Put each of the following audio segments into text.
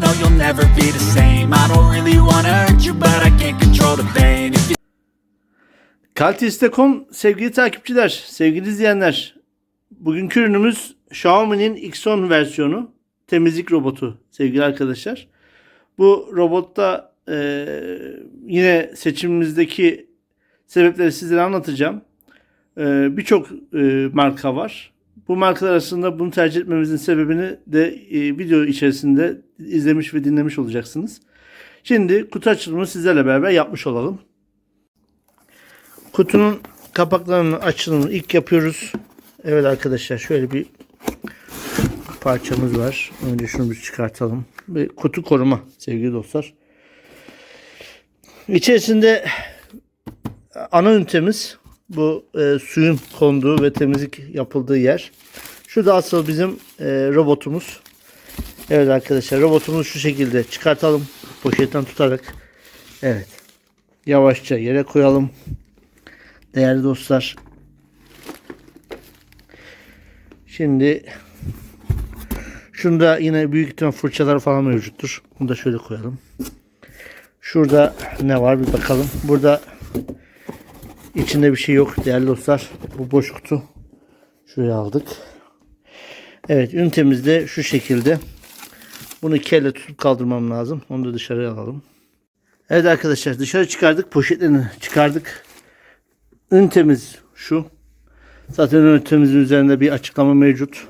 no you'll never be the same I don't really wanna hurt you but I can't control the pain you sevgili takipçiler, sevgili izleyenler. Bugünkü ürünümüz Xiaomi'nin X10 versiyonu temizlik robotu sevgili arkadaşlar. Bu robotta eee, yine seçimimizdeki sebepleri sizlere anlatacağım. Eee, Birçok eee, marka var. Bu markalar arasında bunu tercih etmemizin sebebini de eee, video içerisinde izlemiş ve dinlemiş olacaksınız. Şimdi kutu açılımını sizlerle beraber yapmış olalım. Kutunun kapaklarının açılımını ilk yapıyoruz. Evet arkadaşlar şöyle bir parçamız var. Önce şunu bir çıkartalım. Bir kutu koruma sevgili dostlar. İçerisinde ana ünitemiz bu e, suyun konduğu ve temizlik yapıldığı yer. Şurada asıl bizim e, robotumuz. Evet arkadaşlar robotumuzu şu şekilde çıkartalım. Poşetten tutarak. Evet. Yavaşça yere koyalım. Değerli dostlar. Şimdi şunda yine büyük ihtimal fırçalar falan mevcuttur. Bunu da şöyle koyalım. Şurada ne var bir bakalım. Burada içinde bir şey yok değerli dostlar. Bu boş kutu. Şuraya aldık. Evet ünitemiz de şu şekilde. Bunu kelle tutup kaldırmam lazım. Onu da dışarıya alalım. Evet arkadaşlar dışarı çıkardık. Poşetlerini çıkardık. Ünitemiz şu. Zaten ünitemizin üzerinde bir açıklama mevcut.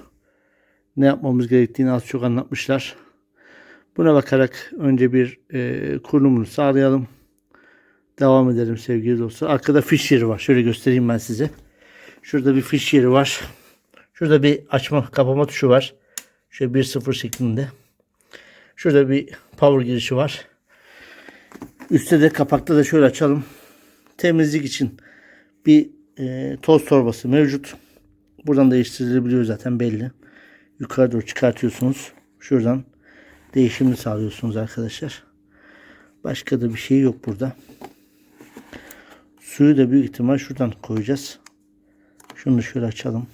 Ne yapmamız gerektiğini az çok anlatmışlar. Buna bakarak önce bir e, kurulumunu sağlayalım. Devam edelim sevgili dostlar. Arkada fiş yeri var. Şöyle göstereyim ben size. Şurada bir fiş yeri var. Şurada bir açma kapama tuşu var. Şöyle 1-0 şeklinde. Şurada bir power girişi var. Üstte de kapakta da şöyle açalım. Temizlik için bir e, toz torbası mevcut. Buradan değiştirilebiliyor zaten belli. Yukarı doğru çıkartıyorsunuz. Şuradan değişimini sağlıyorsunuz arkadaşlar. Başka da bir şey yok burada. Suyu da büyük ihtimal şuradan koyacağız. Şunu da şöyle açalım.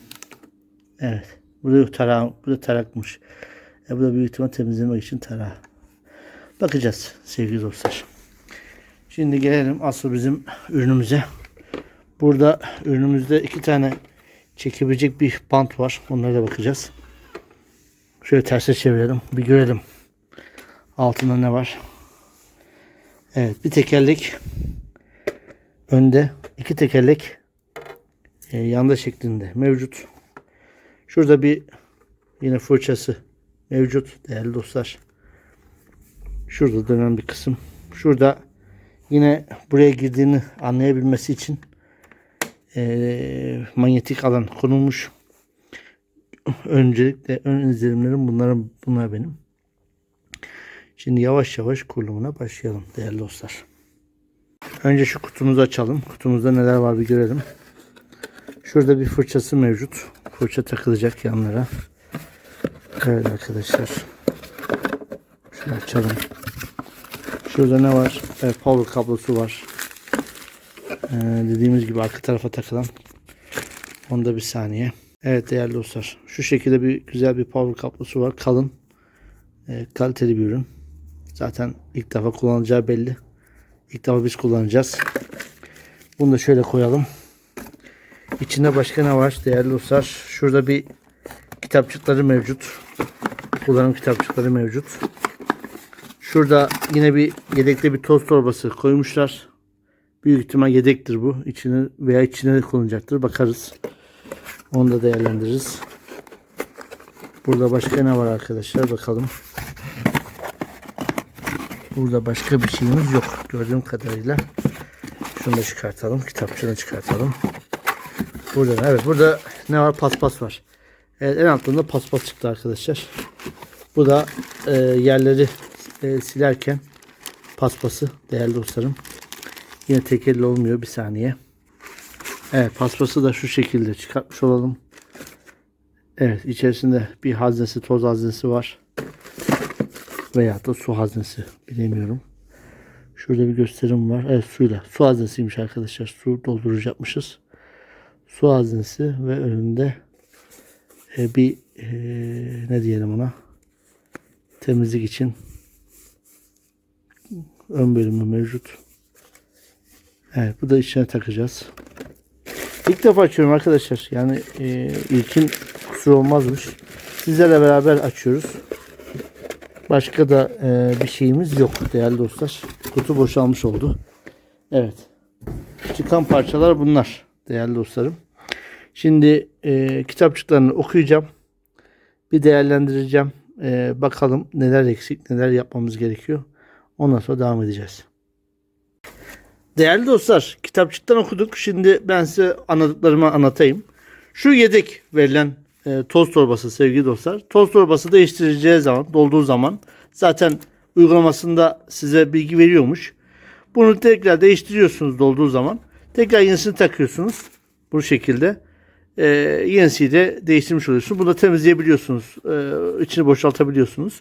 Evet. Burada yok tarak, burada tarakmış. E, bu da büyük ihtimal temizlemek için tarak. Bakacağız sevgili dostlar. Şimdi gelelim asıl bizim ürünümüze. Burada ürünümüzde iki tane çekebilecek bir bant var. Onlara da bakacağız. Şöyle terse çevirelim. Bir görelim. Altında ne var. Evet bir tekerlek önde. iki tekerlek e, yanda şeklinde mevcut. Şurada bir yine fırçası mevcut değerli dostlar. Şurada dönen bir kısım. Şurada yine buraya girdiğini anlayabilmesi için eee, manyetik alan konulmuş. Öncelikle ön izlenimlerim bunların bunlar benim. Şimdi yavaş yavaş kurulumuna başlayalım değerli dostlar. Önce şu kutumuzu açalım. Kutumuzda neler var bir görelim. Şurada bir fırçası mevcut. Fırça takılacak yanlara. Evet arkadaşlar. Şunu açalım. Şurada ne var? Evet, power kablosu var. Ee, dediğimiz gibi arka tarafa takılan. Onda bir saniye. Evet değerli dostlar. Şu şekilde bir güzel bir power kablosu var. Kalın. Ee, kaliteli bir ürün. Zaten ilk defa kullanacağı belli. İlk defa biz kullanacağız. Bunu da şöyle koyalım. İçinde başka ne var değerli dostlar? Şurada bir kitapçıkları mevcut. Kullanım kitapçıkları mevcut. Şurada yine bir yedekli bir toz torbası koymuşlar. Büyük ihtimal yedektir bu. İçine veya içine de konulacaktır. Bakarız. Onu da değerlendiririz. Burada başka ne var arkadaşlar? Bakalım. Burada başka bir şeyimiz yok. Gördüğüm kadarıyla. Şunu da çıkartalım. Kitapçığını çıkartalım. Burada evet burada ne var? Paspas var. Evet, en altında paspas çıktı arkadaşlar. Bu da e, yerleri e, silerken paspası değerli dostlarım. Yine tek elle olmuyor bir saniye. Evet paspası da şu şekilde çıkartmış olalım. Evet içerisinde bir haznesi toz haznesi var. Veya da su haznesi bilemiyorum. Şurada bir gösterim var. Evet suyla. Su haznesiymiş arkadaşlar. Su dolduracakmışız. Su haznesi ve önünde e, bir e, ne diyelim ona temizlik için ön bölümü mevcut. Evet bu da içine takacağız. İlk defa açıyorum arkadaşlar. Yani e, ilkin kusur olmazmış. Sizlerle beraber açıyoruz. Başka da e, bir şeyimiz yok değerli dostlar. Kutu boşalmış oldu. Evet. Çıkan parçalar bunlar değerli dostlarım. Şimdi e, kitapçıklarını okuyacağım. Bir değerlendireceğim. E, bakalım neler eksik, neler yapmamız gerekiyor. Ondan sonra devam edeceğiz. Değerli dostlar, kitapçıktan okuduk. Şimdi ben size anladıklarımı anlatayım. Şu yedek verilen e, toz torbası sevgili dostlar. Toz torbası değiştireceği zaman, dolduğu zaman zaten uygulamasında size bilgi veriyormuş. Bunu tekrar değiştiriyorsunuz dolduğu zaman. Tekrar yenisini takıyorsunuz. Bu şekilde. E, yenisiyi de değiştirmiş oluyorsunuz. Bunu da temizleyebiliyorsunuz. E, içini boşaltabiliyorsunuz.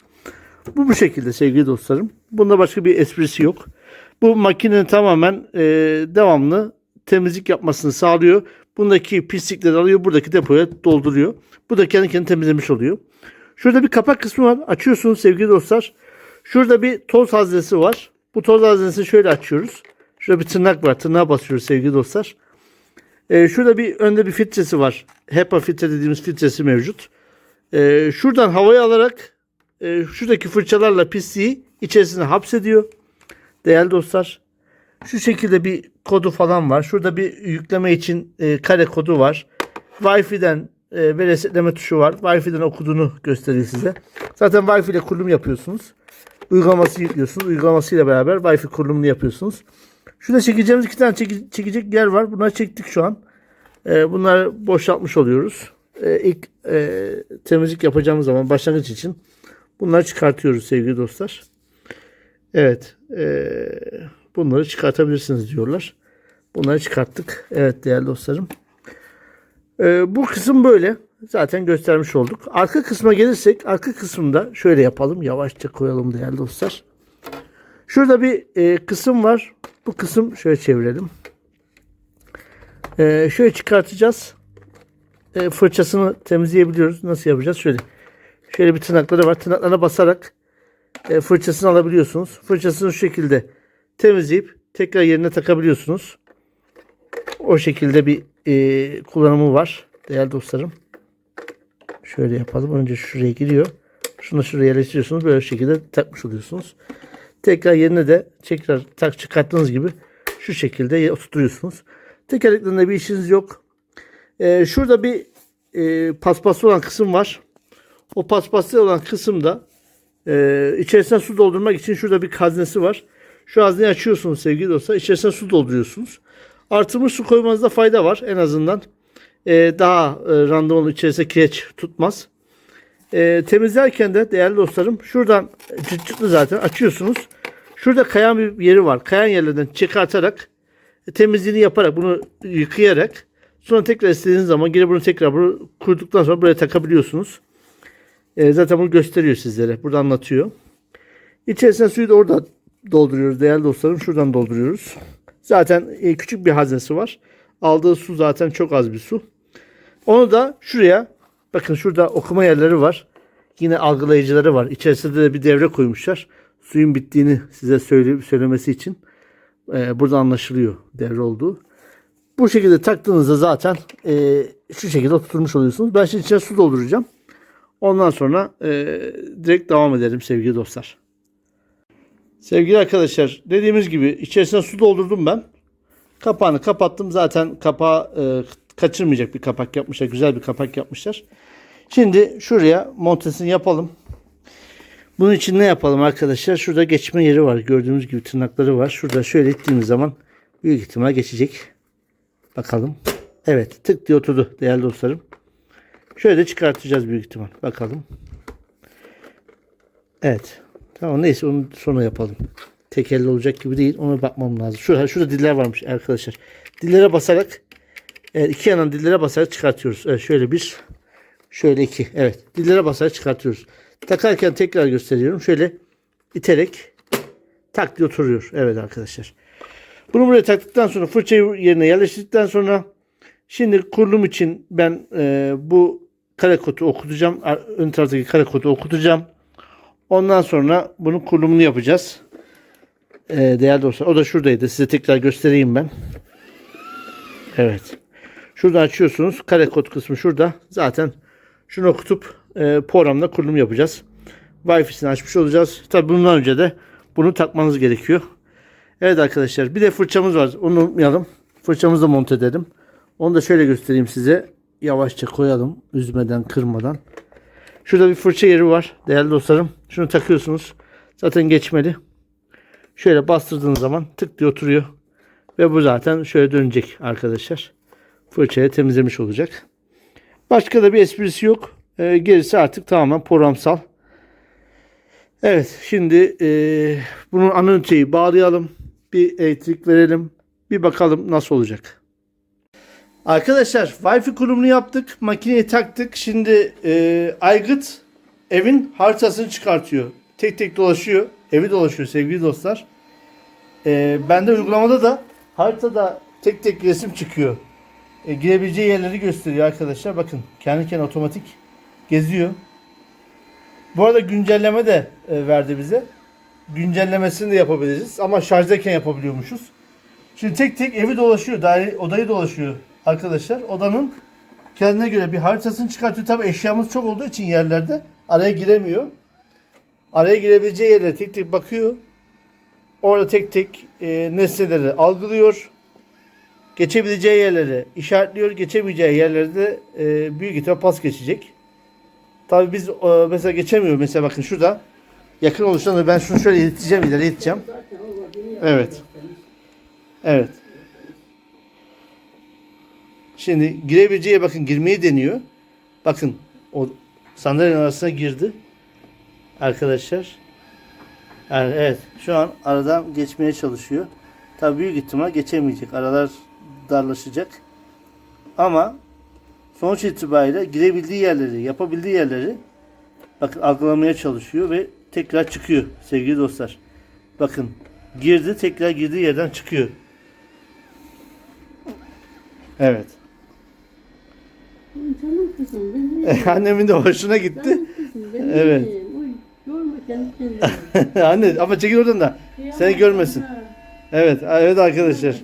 Bu bu şekilde sevgili dostlarım. Bunda başka bir esprisi yok. Bu makinenin tamamen e, devamlı temizlik yapmasını sağlıyor. Bundaki pislikleri alıyor, buradaki depoya dolduruyor. Bu da kendi kendini temizlemiş oluyor. Şurada bir kapak kısmı var. Açıyorsunuz sevgili dostlar. Şurada bir toz haznesi var. Bu toz haznesini şöyle açıyoruz. Şurada bir tırnak var. Tırnağa basıyoruz sevgili dostlar. E, şurada bir önde bir filtresi var. HEPA filtre dediğimiz filtresi mevcut. E, şuradan havayı alarak e, şuradaki fırçalarla pisliği içerisine hapsediyor. Değerli dostlar şu şekilde bir kodu falan var. Şurada bir yükleme için e, kare kodu var. Wi-Fi'den e, ve resetleme tuşu var. Wi-Fi'den okuduğunu gösteriyor size. Zaten Wi-Fi ile kurulum yapıyorsunuz. Uygulaması yüklüyorsunuz. Uygulamasıyla beraber Wi-Fi kurulumunu yapıyorsunuz. Şurada çekeceğimiz iki tane çeke- çekecek yer var. Bunları çektik şu an. E, bunları boşaltmış oluyoruz. E, ilk e, temizlik yapacağımız zaman başlangıç için bunları çıkartıyoruz sevgili dostlar. Evet. eee, bunları çıkartabilirsiniz diyorlar. Bunları çıkarttık. Evet değerli dostlarım. Eee, bu kısım böyle. Zaten göstermiş olduk. Arka kısma gelirsek arka kısımda şöyle yapalım. Yavaşça koyalım değerli dostlar. Şurada bir eee, kısım var. Bu kısım şöyle çevirelim. Eee, şöyle çıkartacağız. Eee, fırçasını temizleyebiliyoruz. Nasıl yapacağız? Şöyle. Şöyle bir tırnakları var. Tırnaklarına basarak e, fırçasını alabiliyorsunuz. Fırçasını şu şekilde temizleyip tekrar yerine takabiliyorsunuz. O şekilde bir e, kullanımı var değerli dostlarım. Şöyle yapalım. Önce şuraya giriyor. Şunu şuraya yerleştiriyorsunuz. Böyle şekilde takmış oluyorsunuz. Tekrar yerine de tekrar tak çıkarttığınız gibi şu şekilde oturtuyorsunuz. Tekerleklerinde bir işiniz yok. E, şurada bir e, paspaslı olan kısım var. O paspaslı olan kısımda ee, içerisine su doldurmak için şurada bir haznesi var. Şu hazneyi açıyorsunuz sevgili dostlar. İçerisine su dolduruyorsunuz. Artırmış su koymanızda fayda var en azından. Ee, daha e, randımanlı içerisine kireç tutmaz. Ee, temizlerken de değerli dostlarım şuradan çıt çıtlı zaten açıyorsunuz. Şurada kayan bir yeri var. Kayan yerlerden çıkartarak e, temizliğini yaparak bunu yıkayarak sonra tekrar istediğiniz zaman geri bunu tekrar bunu kurduktan sonra buraya takabiliyorsunuz. E, zaten bunu gösteriyor sizlere. Burada anlatıyor. İçerisine suyu da orada dolduruyoruz değerli dostlarım. Şuradan dolduruyoruz. Zaten e, küçük bir haznesi var. Aldığı su zaten çok az bir su. Onu da şuraya bakın şurada okuma yerleri var. Yine algılayıcıları var. İçerisinde de bir devre koymuşlar. Suyun bittiğini size söyle, söylemesi için. E, burada anlaşılıyor devre olduğu. Bu şekilde taktığınızda zaten e, şu şekilde oturtmuş oluyorsunuz. Ben şimdi içine su dolduracağım. Ondan sonra e, direkt devam edelim sevgili dostlar. Sevgili arkadaşlar dediğimiz gibi içerisine su doldurdum ben. Kapağını kapattım. Zaten kapağı e, kaçırmayacak bir kapak yapmışlar. Güzel bir kapak yapmışlar. Şimdi şuraya montesini yapalım. Bunun için ne yapalım arkadaşlar? Şurada geçme yeri var. Gördüğünüz gibi tırnakları var. Şurada şöyle ittiğimiz zaman büyük ihtimal geçecek. Bakalım. Evet tık diye oturdu değerli dostlarım. Şöyle de çıkartacağız büyük ihtimal. Bakalım. Evet. Tamam neyse onu sonra yapalım. Tek elle olacak gibi değil. Ona bakmam lazım. Şurada, şurada diller varmış arkadaşlar. Dillere basarak iki yandan dillere basarak çıkartıyoruz. Evet şöyle bir şöyle iki. Evet dillere basarak çıkartıyoruz. Takarken tekrar gösteriyorum. Şöyle iterek tak diye oturuyor. Evet arkadaşlar. Bunu buraya taktıktan sonra fırçayı yerine yerleştirdikten sonra şimdi kurulum için ben e, bu kare kodu okutacağım. Ön taraftaki kare kodu okutacağım. Ondan sonra bunun kurulumunu yapacağız. E, değerli dostlar. O da şuradaydı. Size tekrar göstereyim ben. Evet. Şurada açıyorsunuz. Kare kod kısmı şurada. Zaten şunu okutup e, programda kurulum yapacağız. Wi-Fi'sini açmış olacağız. Tabi bundan önce de bunu takmanız gerekiyor. Evet arkadaşlar bir de fırçamız var. Onu unutmayalım. Fırçamızı da monte edelim. Onu da şöyle göstereyim size. Yavaşça koyalım. Üzmeden kırmadan. Şurada bir fırça yeri var değerli dostlarım. Şunu takıyorsunuz. Zaten geçmeli. Şöyle bastırdığınız zaman tık diye oturuyor. Ve bu zaten şöyle dönecek arkadaşlar. Fırçayı temizlemiş olacak. Başka da bir esprisi yok. Ee, gerisi artık tamamen programsal. Evet şimdi e, bunun ana üniteyi bağlayalım. Bir elektrik verelim. Bir bakalım nasıl olacak. Arkadaşlar Wi-Fi kurumunu yaptık. Makineyi taktık. Şimdi e, Aygıt evin haritasını çıkartıyor. Tek tek dolaşıyor. Evi dolaşıyor sevgili dostlar. E, bende uygulamada da haritada tek tek resim çıkıyor. E, girebileceği yerleri gösteriyor arkadaşlar. Bakın kendi kendine otomatik geziyor. Bu arada güncelleme de e, verdi bize. Güncellemesini de yapabiliriz ama şarjdayken yapabiliyormuşuz. Şimdi tek tek evi dolaşıyor, daire, odayı dolaşıyor arkadaşlar. Odanın kendine göre bir haritasını çıkartıyor. Tabii eşyamız çok olduğu için yerlerde araya giremiyor. Araya girebileceği yerlere tek tek bakıyor. Orada tek tek e, nesneleri algılıyor. Geçebileceği yerleri işaretliyor. Geçemeyeceği yerlerde e, büyük ihtimal pas geçecek. Tabii biz e, mesela geçemiyor. Mesela bakın şurada yakın oluşan ben şunu şöyle ileteceğim, ileri iteceğim. Evet. Evet. Şimdi girebileceği bakın girmeyi deniyor. Bakın o sandalyenin arasına girdi. Arkadaşlar. Yani evet şu an aradan geçmeye çalışıyor. Tabii büyük ihtimal geçemeyecek. Aralar darlaşacak. Ama sonuç itibariyle girebildiği yerleri, yapabildiği yerleri bakın algılamaya çalışıyor ve tekrar çıkıyor sevgili dostlar. Bakın girdi tekrar girdiği yerden çıkıyor. Evet. Canım kızım benim. Annemin de hoşuna gitti. Canım kızım benim. Evet. Oy, yorma kendi kendine. Anne ama çekil oradan da. Seni görmesin. Evet, evet arkadaşlar.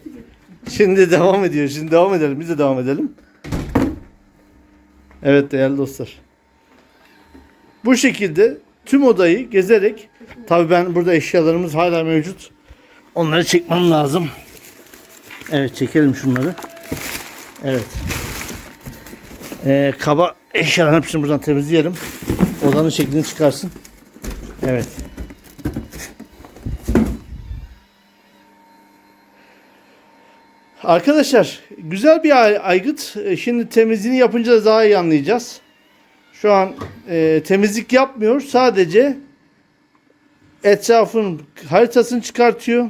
Şimdi devam ediyor. Şimdi devam edelim. Biz de devam edelim. Evet değerli dostlar. Bu şekilde tüm odayı gezerek tabii ben burada eşyalarımız hala mevcut. Onları çekmem lazım. Evet çekelim şunları. Evet. Ee, kaba eşyaların hepsini buradan temizleyelim. Odanın şeklini çıkarsın. Evet. Arkadaşlar güzel bir ay- aygıt. E, Şimdi temizliğini yapınca da daha iyi anlayacağız. Şu an e, temizlik yapmıyor. Sadece etrafın haritasını çıkartıyor.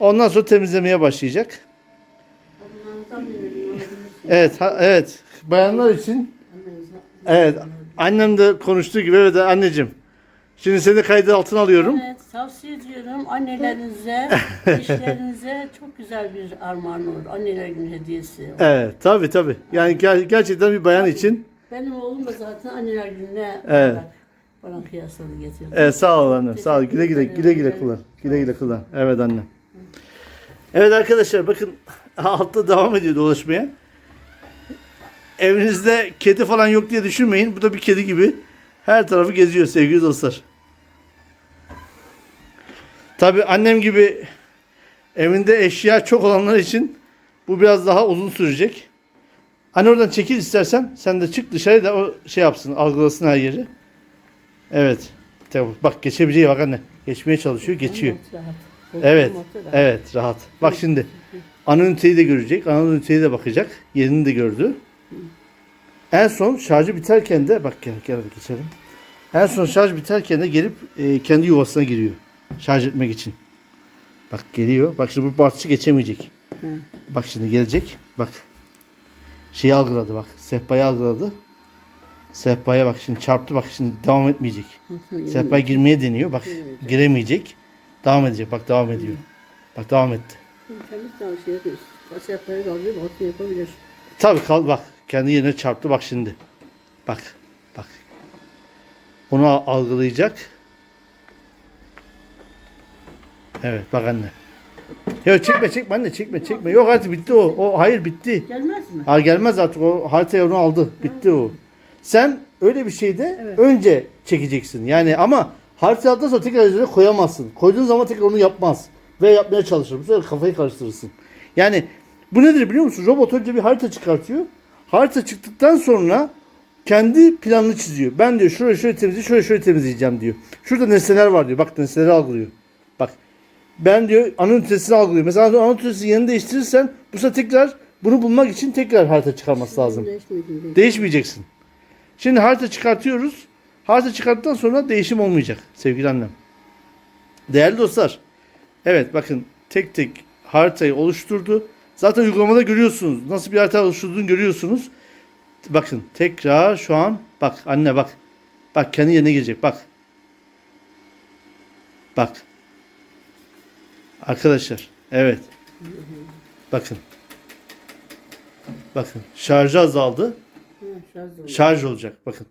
Ondan sonra temizlemeye başlayacak. Evet, ha- evet. Bayanlar için evet. Annem de konuştuğu gibi evet anneciğim. Şimdi seni kaydı altına alıyorum. Evet, tavsiye ediyorum annelerinize, eşlerinize çok güzel bir armağan olur. Anneler günü hediyesi. Evet, tabii tabii. Yani ger- gerçekten bir bayan için Benim oğlum da zaten anneler gününe Evet. bana kıyasladı getirdi. Evet sağ ol annem. Sağ ol. Güle güle güle güle kullan. Güle güle kullan. Evet anne. Evet arkadaşlar bakın altta devam ediyor dolaşmaya. Evinizde kedi falan yok diye düşünmeyin. Bu da bir kedi gibi her tarafı geziyor sevgili dostlar. Tabi annem gibi evinde eşya çok olanlar için bu biraz daha uzun sürecek. Hani oradan çekil istersen sen de çık dışarı da o şey yapsın algılasın her yeri. Evet. Bak geçebileceği bak anne. Geçmeye çalışıyor geçiyor. Evet. Evet rahat. Bak şimdi ana üniteyi de görecek. Ana üniteyi de bakacak. Yerini de gördü. En son şarjı biterken de bak gel gel geçelim. En son şarj biterken de gelip e, kendi yuvasına giriyor. Şarj etmek için. Bak geliyor. Bak şimdi bu parçası geçemeyecek. Bak şimdi gelecek. Bak. Şeyi algıladı bak. Sehpayı algıladı. Sehpaya bak şimdi çarptı bak şimdi devam etmeyecek. Sehpaya girmeye deniyor. Bak giremeyecek. Devam edecek. Bak devam ediyor. Bak devam etti. Tavsiye ediyoruz. Vasiyetleri kaldırıp altı yapabilir. Tabii kal bak kendi yerine çarptı bak şimdi. Bak bak. Onu al- algılayacak. Evet bak anne. Yok çekme çekme anne çekme çekme. Yok artık bitti o. O hayır bitti. Gelmez mi? Ha gelmez artık o haritaya onu aldı. Bitti o. Sen öyle bir şeyde Evet. önce çekeceksin. Yani ama haritadan sonra tekrar üzerine koyamazsın. Koyduğun zaman tekrar onu yapmaz. Ve yapmaya çalışır. Bu sefer kafayı karıştırırsın. Yani bu nedir biliyor musun? Robot önce bir harita çıkartıyor. Harita çıktıktan sonra kendi planını çiziyor. Ben diyor şurayı şöyle temizleyeceğim, şurayı şöyle temizleyeceğim diyor. Şurada nesneler var diyor. Bak nesneleri algılıyor. Bak ben diyor ana ünitesini algılıyor. Mesela ana ünitesinin yerini değiştirirsen bu sefer tekrar bunu bulmak için tekrar harita çıkarması lazım. Değişmeyeceksin. Şimdi harita çıkartıyoruz. Harita çıkarttıktan sonra değişim olmayacak sevgili annem. Değerli dostlar. Evet bakın tek tek haritayı oluşturdu. Zaten uygulamada görüyorsunuz. Nasıl bir harita oluşturduğunu görüyorsunuz. Bakın tekrar şu an bak anne bak. Bak kendi yerine girecek bak. Bak. Arkadaşlar evet. Bakın. Bakın şarjı azaldı. Şarj olacak bakın.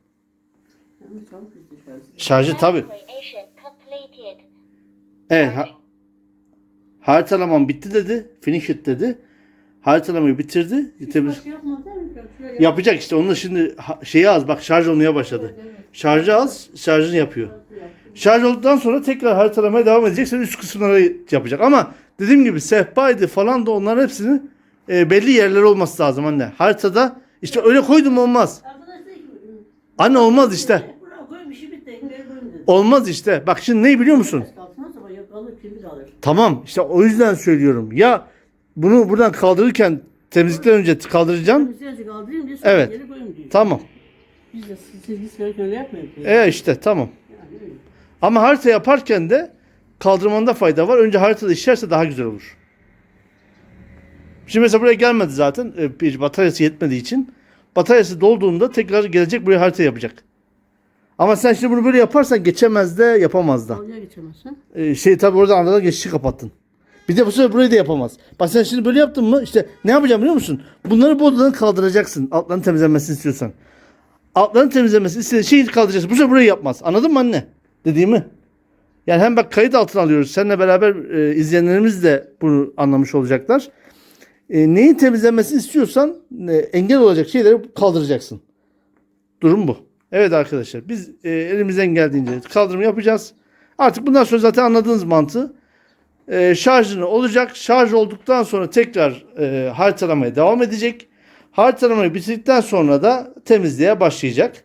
Şarjı tabi. Evet. Ha, haritalamam bitti dedi. Finish it dedi. Haritalamayı bitirdi. Şöyle Yapacak işte. Onun şimdi şeyi az. Bak şarj olmaya başladı. Şarjı az. Şarjını yapıyor. Şarj olduktan sonra tekrar haritalamaya devam edecek. Sonra üst kısımları yapacak. Ama dediğim gibi sehpaydı falan da onların hepsini e, belli yerleri olması lazım anne. Haritada işte öyle koydum olmaz. Anne olmaz işte. Olmaz işte. Bak şimdi ne biliyor musun? Tamam işte o yüzden söylüyorum. Ya bunu buradan kaldırırken temizlikten önce kaldıracaksın. Temizleyecek kaldırayım diye sonra Evet. geri koyayım diyor. Tamam. Biz de siz öyle yapmıyoruz. E işte tamam. Yani öyle. Ama harita yaparken de kaldırmanda fayda var. Önce haritada işlerse daha güzel olur. Şimdi mesela buraya gelmedi zaten. e, Bir bataryası yetmediği için. Bataryası dolduğunda tekrar gelecek buraya harita yapacak. Ama sen şimdi bunu böyle yaparsan geçemez de yapamaz da. Dalga geçemezsin. Ee, şey tabi orada arada geçişi kapattın. Bir de bu sefer burayı da yapamaz. Bak sen şimdi böyle yaptın mı işte ne yapacağım biliyor musun? Bunları bu odadan kaldıracaksın. Altların temizlenmesini istiyorsan. Altların temizlenmesini istediğin şeyi kaldıracaksın. Bu sefer burayı yapmaz. Anladın mı anne? Dediğimi. Yani hem bak kayıt altına alıyoruz. Seninle beraber e, izleyenlerimiz de bunu anlamış olacaklar. E, neyin temizlenmesini istiyorsan e, engel olacak şeyleri kaldıracaksın. Durum bu. Evet arkadaşlar biz e, elimizden geldiğince kaldırım yapacağız. Artık bundan sonra zaten anladığınız mantığı. E, şarjını olacak. Şarj olduktan sonra tekrar e, haritalamaya devam edecek. Haritalamayı bitirdikten sonra da temizliğe başlayacak.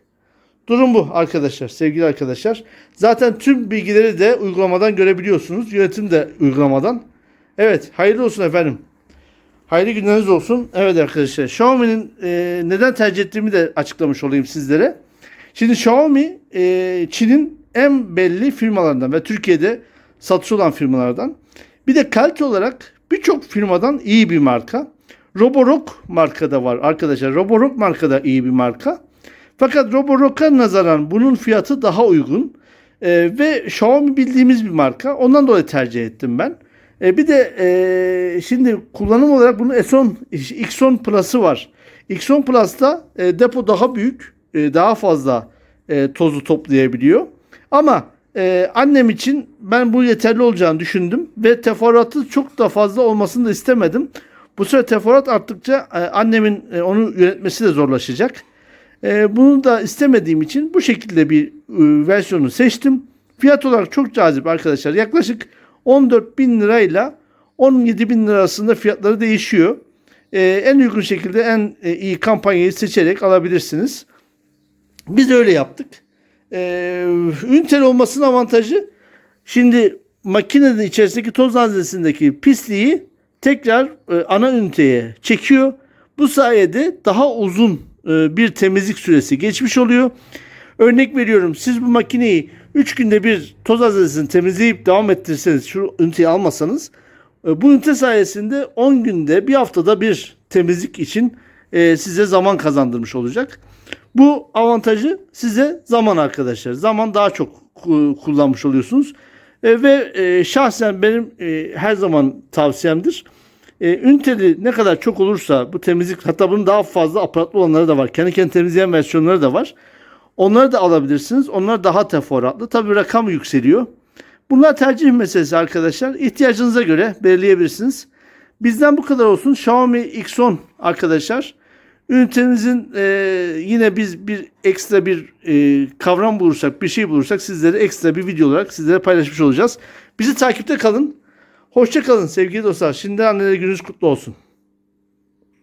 Durum bu arkadaşlar, sevgili arkadaşlar. Zaten tüm bilgileri de uygulamadan görebiliyorsunuz. Yönetim de uygulamadan. Evet, hayırlı olsun efendim. Hayırlı günleriniz olsun. Evet arkadaşlar, Xiaomi'nin e, neden tercih ettiğimi de açıklamış olayım sizlere. Şimdi Xiaomi e, Çin'in en belli firmalarından ve Türkiye'de satışı olan firmalardan. Bir de kalite olarak birçok firmadan iyi bir marka. Roborock markada var arkadaşlar. Roborock markada iyi bir marka. Fakat Roborock'a nazaran bunun fiyatı daha uygun. E, ve Xiaomi bildiğimiz bir marka. Ondan dolayı tercih ettim ben. E, bir de e, şimdi kullanım olarak bunun S10, X10 Plus'ı var. X10 Plus'ta e, depo daha büyük, e, daha fazla e, tozu toplayabiliyor. Ama e, annem için ben bu yeterli olacağını düşündüm ve teferruatı çok da fazla olmasını da istemedim. Bu sefer teferruat arttıkça e, annemin e, onu yönetmesi de zorlaşacak. E, bunu da istemediğim için bu şekilde bir e, versiyonu seçtim. Fiyat olarak çok cazip arkadaşlar. Yaklaşık 14 bin lirayla 17 bin lira arasında fiyatları değişiyor. E, en uygun şekilde en e, iyi kampanyayı seçerek alabilirsiniz. Biz öyle yaptık. Ee, üniteli olmasının avantajı şimdi makinenin içerisindeki toz haznesindeki pisliği tekrar e, ana üniteye çekiyor. Bu sayede daha uzun e, bir temizlik süresi geçmiş oluyor. Örnek veriyorum siz bu makineyi 3 günde bir toz haznesini temizleyip devam ettirseniz şu üniteyi almasanız e, bu ünite sayesinde 10 günde bir haftada bir temizlik için e, size zaman kazandırmış olacak. Bu avantajı size zaman arkadaşlar. Zaman daha çok ku- kullanmış oluyorsunuz. E, ve e, şahsen benim e, her zaman tavsiyemdir. E, üniteli ne kadar çok olursa bu temizlik hatta bunun daha fazla aparatlı olanları da var. Kendi kendini temizleyen versiyonları da var. Onları da alabilirsiniz. Onlar daha teferruatlı. Tabii rakam yükseliyor. Bunlar tercih meselesi arkadaşlar. İhtiyacınıza göre belirleyebilirsiniz. Bizden bu kadar olsun. Xiaomi X10 arkadaşlar. Ünitemizin e, yine biz bir ekstra bir e, kavram bulursak, bir şey bulursak sizlere ekstra bir video olarak sizlere paylaşmış olacağız. Bizi takipte kalın. Hoşça kalın sevgili dostlar. Şimdi anneler gününüz kutlu olsun.